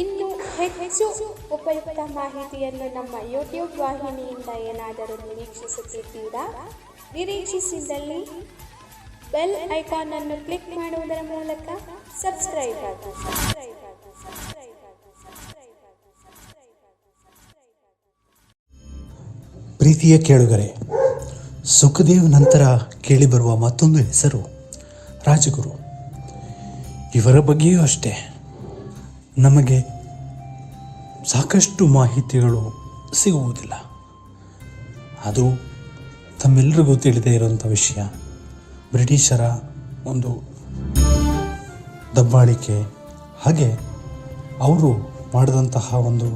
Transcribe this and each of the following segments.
ಇನ್ನು ಹೆಚ್ಚು ಉಪಯುಕ್ತ ಮಾಹಿತಿಯನ್ನು ನಮ್ಮ ಯೂಟ್ಯೂಬ್ ವಾಹಿನಿಯಿಂದ ಏನಾದರೂ ನಿರೀಕ್ಷಿಸುತ್ತಿದ್ದೀರಾ? ನಿರೀಕ್ಷಿಸಿದಲ್ಲಿ ಬೆಲ್ ಐಕಾನ್ ಅನ್ನು ಕ್ಲಿಕ್ ಮಾಡುವುದರ ಮೂಲಕ ಸಬ್ಸ್ಕ್ರೈಬ್ ಆಗಿ ಸಬ್ಸ್ಕ್ರೈಬ್ ಆಗಿ ಸಬ್ಸ್ಕ್ರೈಬ್ ಆಗಿ ಸಬ್ಸ್ಕ್ರೈಬ್ ಆಗಿ ಸಬ್ಸ್ಕ್ರೈಬ್ ಆಗಿ. ಪ್ರೀತಿಯ ಕೇಳುಗರೆ, ಸುಖದೇವ್ ನಂತರ ಕೇಳಿಬರುವ ಮತ್ತೊಂದು ಹೆಸರು ರಾಜಗುರು. ಇವರ ಬಗ್ಗೆಯೂ ಅಷ್ಟೇ. ನಮಗೆ ಸಾಕಷ್ಟು ಮಾಹಿತಿಗಳು ಸಿಗುವುದಿಲ್ಲ. ಅದು ತಮ್ಮೆಲ್ಲರಿಗೂ ತಿಳಿದೇ ಇರುವಂಥ ವಿಷಯ, ಬ್ರಿಟಿಷರ ಒಂದು ದಬ್ಬಾಳಿಕೆ, ಹಾಗೆ ಅವರು ಮಾಡಿದಂತಹ ಒಂದು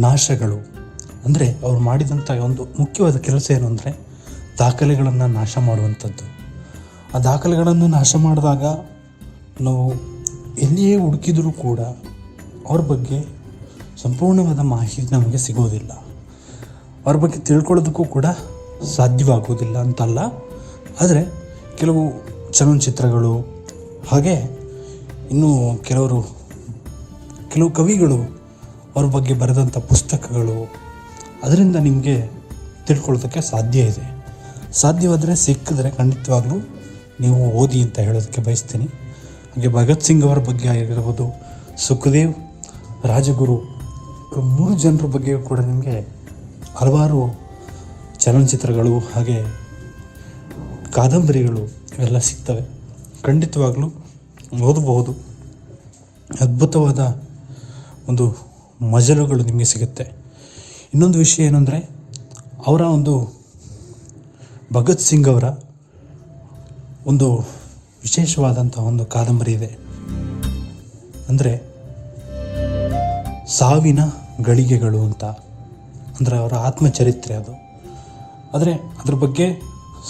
ನಾಶಗಳು, ಅಂದರೆ ಅವರು ಮಾಡಿದಂಥ ಒಂದು ಮುಖ್ಯವಾದ ಕೆಲಸ ಏನು ಅಂದರೆ ದಾಖಲೆಗಳನ್ನು ನಾಶ ಮಾಡುವಂಥದ್ದು. ಆ ದಾಖಲೆಗಳನ್ನು ನಾಶ ಮಾಡಿದಾಗ ನಾವು ಎಲ್ಲಿಯೇ ಹುಡುಕಿದರೂ ಕೂಡ ಅವ್ರ ಬಗ್ಗೆ ಸಂಪೂರ್ಣವಾದ ಮಾಹಿತಿ ನಮಗೆ ಸಿಗೋದಿಲ್ಲ. ಅವ್ರ ಬಗ್ಗೆ ತಿಳ್ಕೊಳ್ಳೋದಕ್ಕೂ ಕೂಡ ಸಾಧ್ಯವಾಗುವುದಿಲ್ಲ ಅಂತಲ್ಲ. ಆದರೆ ಕೆಲವು ಚಲನಚಿತ್ರಗಳು, ಹಾಗೆ ಇನ್ನೂ ಕೆಲವರು, ಕೆಲವು ಕವಿಗಳು ಅವ್ರ ಬಗ್ಗೆ ಬರೆದಂಥ ಪುಸ್ತಕಗಳು, ಅದರಿಂದ ನಿಮಗೆ ತಿಳ್ಕೊಳ್ಳೋದಕ್ಕೆ ಸಾಧ್ಯ ಇದೆ. ಸಾಧ್ಯವಾದರೆ ಸಿಕ್ಕಿದ್ರೆ ಖಂಡಿತವಾಗ್ಲೂ ನೀವು ಓದಿ ಅಂತ ಹೇಳೋದಕ್ಕೆ ಬಯಸ್ತೀನಿ. ಹಾಗೆ ಭಗತ್ ಸಿಂಗ್ ಅವರ ಬಗ್ಗೆ ಆಗಿರ್ಬೋದು, ಸುಖದೇವ್, ರಾಜಗುರು ಮೂರು ಜನರ ಬಗ್ಗೆಯೂ ಕೂಡ ನಿಮಗೆ ಹಲವಾರು ಚಲನಚಿತ್ರಗಳು ಹಾಗೆ ಕಾದಂಬರಿಗಳು ಇವೆಲ್ಲ ಸಿಗ್ತವೆ. ಖಂಡಿತವಾಗಲೂ ಓದಬಹುದು. ಅದ್ಭುತವಾದ ಒಂದು ಮಜಲುಗಳು ನಿಮಗೆ ಸಿಗುತ್ತೆ. ಇನ್ನೊಂದು ವಿಷಯ ಏನಂದರೆ, ಅವರ ಒಂದು ಭಗತ್ ಸಿಂಗ್ ಅವರ ಒಂದು ವಿಶೇಷವಾದಂಥ ಒಂದು ಕಾದಂಬರಿ ಇದೆ. ಅಂದರೆ ಸಾವಿನ ಗಳಿಗೆಗಳು ಅಂತ. ಅಂದರೆ ಅವರ ಆತ್ಮಚರಿತ್ರೆ ಅದು. ಆದರೆ ಅದ್ರ ಬಗ್ಗೆ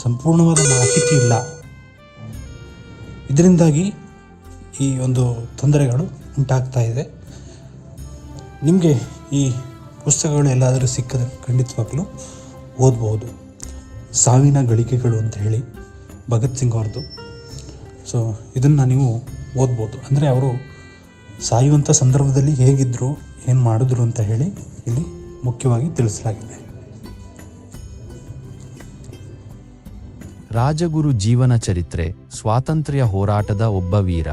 ಸಂಪೂರ್ಣವಾದ ಮಾಹಿತಿ ಇಲ್ಲ. ಇದರಿಂದಾಗಿ ಈ ಒಂದು ತೊಂದರೆಗಳು ಉಂಟಾಗ್ತಾ ಇದೆ. ನಿಮಗೆ ಈ ಪುಸ್ತಕಗಳು ಎಲ್ಲಾದರೂ ಸಿಕ್ಕದ ಖಂಡಿತವಾಗಲೂ ಓದ್ಬೋದು. ಸಾವಿನ ಗಳಿಕೆಗಳು ಅಂತ ಹೇಳಿ ಭಗತ್ ಸಿಂಗ್ ಅವ್ರದ್ದು. ಸೊ ಇದನ್ನು ನೀವು ಓದ್ಬೋದು. ಅಂದರೆ ಅವರು ಸಾಯುವಂಥ ಸಂದರ್ಭದಲ್ಲಿ ಹೇಗಿದ್ದರು ಏನು ಮಾಡಿದ್ರು ಅಂತ ಹೇಳಿ ಇಲ್ಲಿ ಮುಖ್ಯವಾಗಿ ತಿಳಿಸಲಾಗಿದೆ. ರಾಜಗುರು ಜೀವನ ಚರಿತ್ರೆ, ಸ್ವಾತಂತ್ರ್ಯ ಹೋರಾಟದ ಒಬ್ಬ ವೀರ.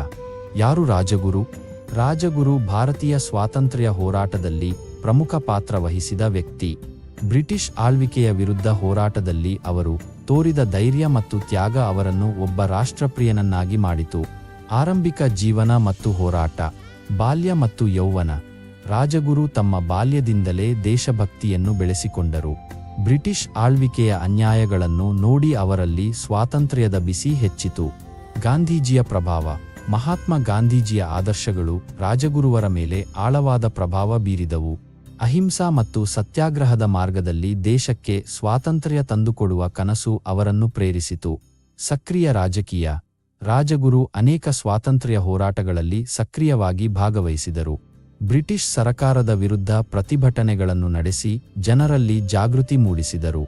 ಯಾರು ರಾಜಗುರು? ರಾಜಗುರು ಭಾರತೀಯ ಸ್ವಾತಂತ್ರ್ಯ ಹೋರಾಟದಲ್ಲಿ ಪ್ರಮುಖ ಪಾತ್ರ ವಹಿಸಿದ ವ್ಯಕ್ತಿ. ಬ್ರಿಟಿಷ್ ಆಳ್ವಿಕೆಯ ವಿರುದ್ಧ ಹೋರಾಟದಲ್ಲಿ ಅವರು ತೋರಿದ ಧೈರ್ಯ ಮತ್ತು ತ್ಯಾಗ ಅವರನ್ನು ಒಬ್ಬ ರಾಷ್ಟ್ರಪ್ರಿಯನನ್ನಾಗಿ ಮಾಡಿತು. ಆರಂಭಿಕ ಜೀವನ ಮತ್ತು ಹೋರಾಟ, ಬಾಲ್ಯ ಮತ್ತು ಯೌವನ. ರಾಜಗುರು ತಮ್ಮ ಬಾಲ್ಯದಿಂದಲೇ ದೇಶಭಕ್ತಿಯನ್ನು ಬೆಳೆಸಿಕೊಂಡರು. ಬ್ರಿಟಿಷ್ ಆಳ್ವಿಕೆಯ ಅನ್ಯಾಯಗಳನ್ನು ನೋಡಿ ಅವರಲ್ಲಿ ಸ್ವಾತಂತ್ರ್ಯದ ಬಿಸಿ ಹೆಚ್ಚಿತು. ಗಾಂಧೀಜಿಯ ಪ್ರಭಾವ, ಮಹಾತ್ಮ ಗಾಂಧೀಜಿಯ ಆದರ್ಶಗಳು ರಾಜಗುರುವರ ಮೇಲೆ ಆಳವಾದ ಪ್ರಭಾವ ಬೀರಿದವು. ಅಹಿಂಸಾ ಮತ್ತು ಸತ್ಯಾಗ್ರಹದ ಮಾರ್ಗದಲ್ಲಿ ದೇಶಕ್ಕೆ ಸ್ವಾತಂತ್ರ್ಯ ತಂದುಕೊಡುವ ಕನಸು ಅವರನ್ನು ಪ್ರೇರಿಸಿತು. ಸಕ್ರಿಯ ರಾಜಕೀಯ. ರಾಜಗುರು ಅನೇಕ ಸ್ವಾತಂತ್ರ್ಯ ಹೋರಾಟಗಳಲ್ಲಿ ಸಕ್ರಿಯವಾಗಿ ಭಾಗವಹಿಸಿದರು. ಬ್ರಿಟಿಷ್ ಸರಕಾರದ ವಿರುದ್ಧ ಪ್ರತಿಭಟನೆಗಳನ್ನು ನಡೆಸಿ ಜನರಲ್ಲಿ ಜಾಗೃತಿ ಮೂಡಿಸಿದರು.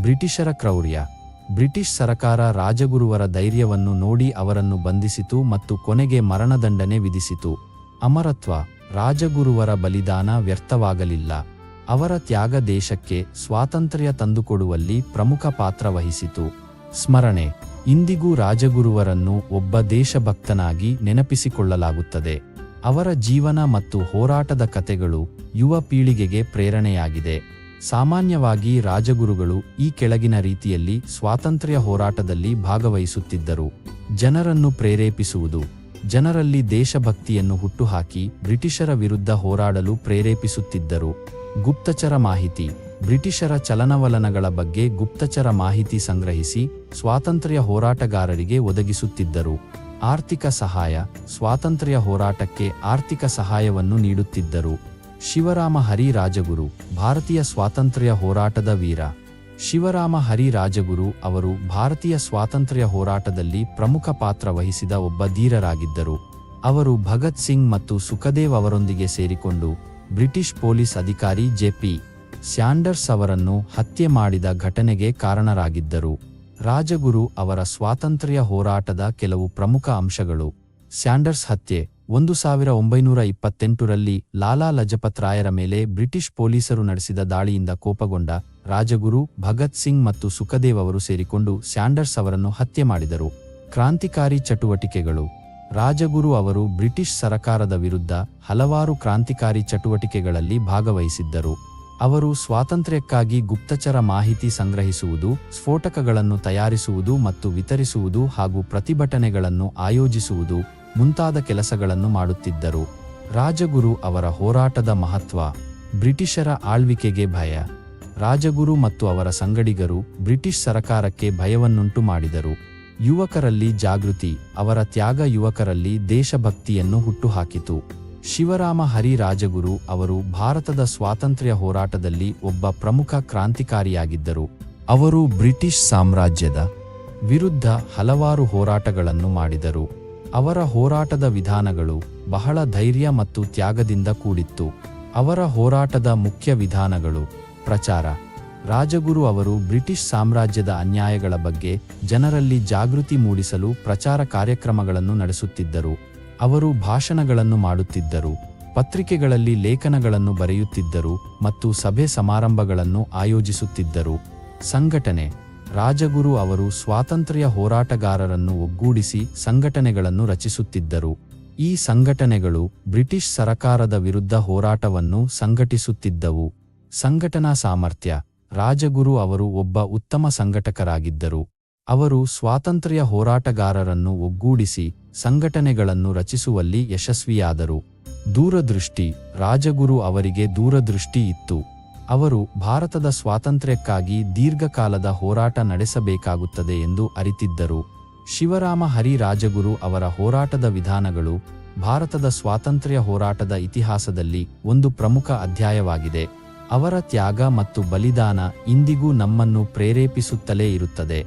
ಬ್ರಿಟಿಷರ ಕ್ರೌರ್ಯ. ಬ್ರಿಟಿಷ್ ಸರಕಾರ ರಾಜಗುರುವರ ಧೈರ್ಯವನ್ನು ನೋಡಿ ಅವರನ್ನು ಬಂಧಿಸಿತು ಮತ್ತು ಕೊನೆಗೆ ಮರಣದಂಡನೆ ವಿಧಿಸಿತು. ಅಮರತ್ವ ರಾಜಗುರುವರ ಬಲಿದಾನ ವ್ಯರ್ಥವಾಗಲಿಲ್ಲ. ಅವರ ತ್ಯಾಗ ದೇಶಕ್ಕೆ ಸ್ವಾತಂತ್ರ್ಯ ತಂದುಕೊಡುವಲ್ಲಿ ಪ್ರಮುಖ ಪಾತ್ರ ವಹಿಸಿತು. ಸ್ಮರಣೆ, ಇಂದಿಗೂ ರಾಜಗುರುವರನ್ನು ಒಬ್ಬ ದೇಶಭಕ್ತನಾಗಿ ನೆನಪಿಸಿಕೊಳ್ಳಲಾಗುತ್ತದೆ. ಅವರ ಜೀವನ ಮತ್ತು ಹೋರಾಟದ ಕತೆಗಳು ಯುವ ಪೀಳಿಗೆಗೆ ಪ್ರೇರಣೆಯಾಗಿದೆ. ಸಾಮಾನ್ಯವಾಗಿ ರಾಜಗುರುಗಳು ಈ ಕೆಳಗಿನ ರೀತಿಯಲ್ಲಿ ಸ್ವಾತಂತ್ರ್ಯ ಹೋರಾಟದಲ್ಲಿ ಭಾಗವಹಿಸುತ್ತಿದ್ದರು. ಜನರನ್ನು ಪ್ರೇರೇಪಿಸುವುದು ಜನರಲ್ಲಿ ದೇಶಭಕ್ತಿಯನ್ನು ಹುಟ್ಟುಹಾಕಿ ಬ್ರಿಟಿಷರ ವಿರುದ್ಧ ಹೋರಾಡಲು ಪ್ರೇರೇಪಿಸುತ್ತಿದ್ದರು. ಗುಪ್ತಚರ ಮಾಹಿತಿ. ಬ್ರಿಟಿಷರ ಚಲನವಲನಗಳ ಬಗ್ಗೆ ಗುಪ್ತಚರ ಮಾಹಿತಿ ಸಂಗ್ರಹಿಸಿ ಸ್ವಾತಂತ್ರ್ಯ ಹೋರಾಟಗಾರರಿಗೆ ಒದಗಿಸುತ್ತಿದ್ದರು. ಆರ್ಥಿಕ ಸಹಾಯ. ಸ್ವಾತಂತ್ರ್ಯ ಹೋರಾಟಕ್ಕೆ ಆರ್ಥಿಕ ಸಹಾಯವನ್ನು ನೀಡುತ್ತಿದ್ದರು. ಶಿವರಾಮ ಹರಿ ರಾಜಗುರು, ಭಾರತೀಯ ಸ್ವಾತಂತ್ರ್ಯ ಹೋರಾಟದ ವೀರ. ಶಿವರಾಮ ಹರಿ ರಾಜಗುರು ಅವರು ಭಾರತೀಯ ಸ್ವಾತಂತ್ರ್ಯ ಹೋರಾಟದಲ್ಲಿ ಪ್ರಮುಖ ಪಾತ್ರ ವಹಿಸಿದ ಒಬ್ಬ ಧೀರರಾಗಿದ್ದರು. ಅವರು ಭಗತ್ ಸಿಂಗ್ ಮತ್ತು ಸುಖದೇವ್ ಅವರೊಂದಿಗೆ ಸೇರಿಕೊಂಡು ಬ್ರಿಟಿಷ್ ಪೊಲೀಸ್ ಅಧಿಕಾರಿ ಜೆಪಿ ಸ್ಯಾಂಡರ್ಸ್ ಅವರನ್ನು ಹತ್ಯೆ ಮಾಡಿದ ಘಟನೆಗೆ ಕಾರಣರಾಗಿದ್ದರು. ರಾಜಗುರು ಅವರ ಸ್ವಾತಂತ್ರ್ಯ ಹೋರಾಟದ ಕೆಲವು ಪ್ರಮುಖ ಅಂಶಗಳು. ಸ್ಯಾಂಡರ್ಸ್ ಹತ್ಯೆ, ಒಂದು ಸಾವಿರ ಒಂಬೈನೂರ ಇಪ್ಪತ್ತೆಂಟರಲ್ಲಿ ಲಾಲಾ ಲಜಪತ್ ರಾಯರ ಮೇಲೆ ಬ್ರಿಟಿಷ್ ಪೊಲೀಸರು ನಡೆಸಿದ ದಾಳಿಯಿಂದ ಕೋಪಗೊಂಡ ರಾಜಗುರು ಭಗತ್ ಸಿಂಗ್ ಮತ್ತು ಸುಖದೇವ್ ಅವರು ಸೇರಿಕೊಂಡು ಸ್ಯಾಂಡರ್ಸ್ ಅವರನ್ನು ಹತ್ಯೆ ಮಾಡಿದರು. ಕ್ರಾಂತಿಕಾರಿ ಚಟುವಟಿಕೆಗಳು. ರಾಜಗುರು ಅವರು ಬ್ರಿಟಿಷ್ ಸರಕಾರದ ವಿರುದ್ಧ ಹಲವಾರು ಕ್ರಾಂತಿಕಾರಿ ಚಟುವಟಿಕೆಗಳಲ್ಲಿ ಭಾಗವಹಿಸಿದ್ದರು. ಅವರು ಸ್ವಾತಂತ್ರ್ಯಕ್ಕಾಗಿ ಗುಪ್ತಚರ ಮಾಹಿತಿ ಸಂಗ್ರಹಿಸುವುದು, ಸ್ಫೋಟಕಗಳನ್ನು ತಯಾರಿಸುವುದು ಮತ್ತು ವಿತರಿಸುವುದು ಹಾಗೂ ಪ್ರತಿಭಟನೆಗಳನ್ನು ಆಯೋಜಿಸುವುದು ಮುಂತಾದ ಕೆಲಸಗಳನ್ನು ಮಾಡುತ್ತಿದ್ದರು. ರಾಜಗುರು ಅವರ ಹೋರಾಟದ ಮಹತ್ವ, ಬ್ರಿಟಿಷರ ಆಳ್ವಿಕೆಗೆ ಭಯ. ರಾಜಗುರು ಮತ್ತು ಅವರ ಸಂಗಡಿಗರು ಬ್ರಿಟಿಷ್ ಸರಕಾರಕ್ಕೆ ಭಯವನ್ನುಂಟು ಮಾಡಿದರು. ಯುವಕರಲ್ಲಿ ಜಾಗೃತಿ, ಅವರ ತ್ಯಾಗ ಯುವಕರಲ್ಲಿ ದೇಶಭಕ್ತಿಯನ್ನು ಹುಟ್ಟುಹಾಕಿತು. ಶಿವರಾಮ ಹರಿ ರಾಜಗುರು ಅವರು ಭಾರತದ ಸ್ವಾತಂತ್ರ್ಯ ಹೋರಾಟದಲ್ಲಿ ಒಬ್ಬ ಪ್ರಮುಖ ಕ್ರಾಂತಿಕಾರಿಯಾಗಿದ್ದರು. ಅವರು ಬ್ರಿಟಿಷ್ ಸಾಮ್ರಾಜ್ಯದ ವಿರುದ್ಧ ಹಲವಾರು ಹೋರಾಟಗಳನ್ನು ಮಾಡಿದರು. ಅವರ ಹೋರಾಟದ ವಿಧಾನಗಳು ಬಹಳ ಧೈರ್ಯ ಮತ್ತು ತ್ಯಾಗದಿಂದ ಕೂಡಿತ್ತು. ಅವರ ಹೋರಾಟದ ಮುಖ್ಯ ವಿಧಾನಗಳು ಪ್ರಚಾರ. ರಾಜಗುರು ಅವರು ಬ್ರಿಟಿಷ್ ಸಾಮ್ರಾಜ್ಯದ ಅನ್ಯಾಯಗಳ ಬಗ್ಗೆ ಜನರಲ್ಲಿ ಜಾಗೃತಿ ಮೂಡಿಸಲು ಪ್ರಚಾರ ಕಾರ್ಯಕ್ರಮಗಳನ್ನು ನಡೆಸುತ್ತಿದ್ದರು. ಅವರು ಭಾಷಣಗಳನ್ನು ಮಾಡುತ್ತಿದ್ದರು. ಪತ್ರಿಕೆಗಳಲ್ಲಿ ಲೇಖನಗಳನ್ನು ಬರೆಯುತ್ತಿದ್ದರು ಮತ್ತು ಸಭೆ ಸಮಾರಂಭಗಳನ್ನು ಆಯೋಜಿಸುತ್ತಿದ್ದರು. ಸಂಘಟನೆ. ರಾಜಗುರು ಅವರು ಸ್ವಾತಂತ್ರ್ಯ ಹೋರಾಟಗಾರರನ್ನು ಒಗ್ಗೂಡಿಸಿ ಸಂಘಟನೆಗಳನ್ನು ರಚಿಸುತ್ತಿದ್ದರು. ಈ ಸಂಘಟನೆಗಳು ಬ್ರಿಟಿಷ್ ಸರಕಾರದ ವಿರುದ್ಧ ಹೋರಾಟವನ್ನು ಸಂಘಟಿಸುತ್ತಿದ್ದವು. ಸಂಘಟನಾ ಸಾಮರ್ಥ್ಯ. ರಾಜಗುರು ಅವರು ಒಬ್ಬ ಉತ್ತಮ ಸಂಘಟಕರಾಗಿದ್ದರು. ಅವರು ಸ್ವಾತಂತ್ರ್ಯ ಹೋರಾಟಗಾರರನ್ನು ಒಗ್ಗೂಡಿಸಿ ಸಂಘಟನೆಗಳನ್ನು ರಚಿಸುವಲ್ಲಿ ಯಶಸ್ವಿಯಾದರು. ದೂರದೃಷ್ಟಿ. ರಾಜಗುರು ಅವರಿಗೆ ದೂರದೃಷ್ಟಿ ಇತ್ತು. ಅವರು ಭಾರತದ ಸ್ವಾತಂತ್ರ್ಯಕ್ಕಾಗಿ ದೀರ್ಘಕಾಲದ ಹೋರಾಟ ನಡೆಸಬೇಕಾಗುತ್ತದೆ ಎಂದು ಅರಿತಿದ್ದರು. ಶಿವರಾಮ ಹರಿ ರಾಜಗುರು ಅವರ ಹೋರಾಟದ ವಿಧಾನಗಳು ಭಾರತದ ಸ್ವಾತಂತ್ರ್ಯ ಹೋರಾಟದ ಇತಿಹಾಸದಲ್ಲಿ ಒಂದು ಪ್ರಮುಖ ಅಧ್ಯಾಯವಾಗಿದೆ. ಅವರ ತ್ಯಾಗ ಮತ್ತು ಬಲಿದಾನ ಇಂದಿಗೂ ನಮ್ಮನ್ನು ಪ್ರೇರೇಪಿಸುತ್ತಲೇ ಇರುತ್ತದೆ.